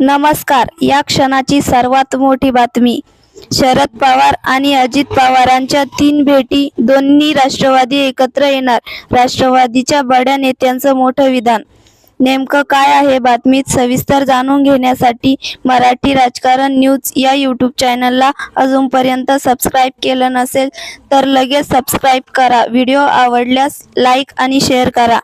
नमस्कार. या क्षणाची सर्वात मोठी बातमी. शरद पवार आणि अजित पवारांच्या तीन भेटी दोन्ही राष्ट्रवादी एकत्र येणार. राष्ट्रवादीच्या बड्या नेत्यांचं मोठं विधान. नेमकं काय आहे बातमीत सविस्तर जाणून घेण्यासाठी मराठी राजकारण न्यूज या यूट्यूब चॅनलला अजूनपर्यंत सबस्क्राईब केलं नसेल तर लगेच सबस्क्राईब करा. व्हिडिओ आवडल्यास लाईक आणि शेअर करा.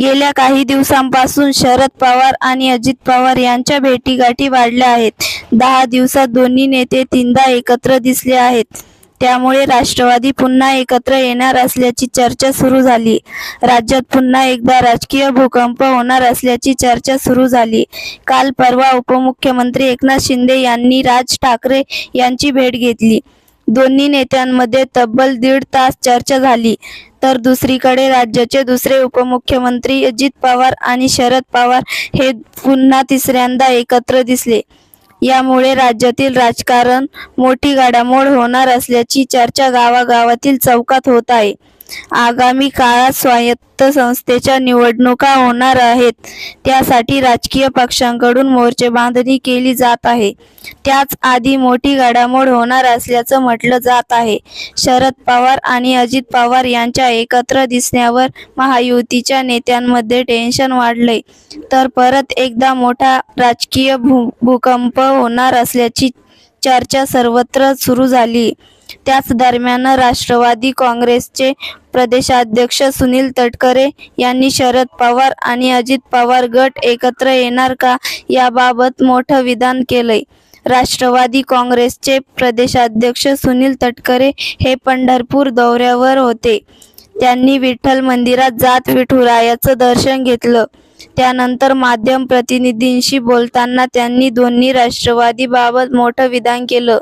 गेल्या काही दिवसांपासून शरद पवार आणि अजित पवार यांच्या भेटीगाठी वाढल्या आहेत. दहा दिवसात दोन्ही नेते तीनदा एकत्र दिसले आहेत. त्यामुळे राष्ट्रवादी पुन्हा एकत्र येणार असल्याची चर्चा सुरू झाली. राज्यात पुन्हा एकदा राजकीय भूकंप होणार असल्याची चर्चा सुरू झाली. काल परवा उपमुख्यमंत्री एकनाथ शिंदे यांनी राज ठाकरे यांची भेट घेतली. दोन्ही नेत्यांमध्ये तब्बल दीड तास चर्चा झाली. तर दुसरीकडे राज्याचे दुसरे उपमुख्यमंत्री अजित पवार आणि शरद पवार हे पुन्हा तिसऱ्यांदा एकत्र दिसले. यामुळे राज्यातील राजकारण मोठी घडामोड होणार असल्याची चर्चा गावागावातील चौकात होत आहे. आगामी काळात स्वायत्त संस्थेच्या निवडणुका होणार आहेत. त्यासाठी राजकीय पक्षांकडून मोर्चे बांधणी केली जात आहे. त्याच आधी मोठी घडामोड होणार असल्याचं म्हटलं जात आहे. शरद पवार आणि अजित पवार यांच्या एकत्र दिसण्यावर महायुतीच्या नेत्यांमध्ये टेन्शन वाढलंय. तर परत एकदा मोठा राजकीय भू भूकंप होणार असल्याची चर्चा सर्वत्र सुरू झाली. त्याच दरम्यान राष्ट्रवादी काँग्रेसचे प्रदेशाध्यक्ष सुनील तटकरे यांनी शरद पवार आणि अजित पवार गट एकत्र येणार का याबाबत मोठं विधान केलंय. राष्ट्रवादी काँग्रेसचे प्रदेशाध्यक्ष सुनील तटकरे हे पंढरपूर दौऱ्यावर होते. त्यांनी विठ्ठल मंदिरात जात विठुरायाचं दर्शन घेतलं. त्यानंतर माध्यम प्रतिनिधींशी बोलताना त्यांनी दोन्ही राष्ट्रवादीबाबत मोठं विधान केलं.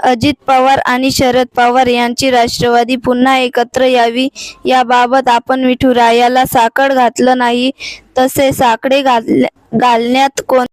अजित पवार आणि शरद पवार यांची राष्ट्रवादी पुन्हा एकत्र यावी याबाबत आपण विठुरायाला साकड घातलं नाही तसे साकडे घाल घालण्यात कोण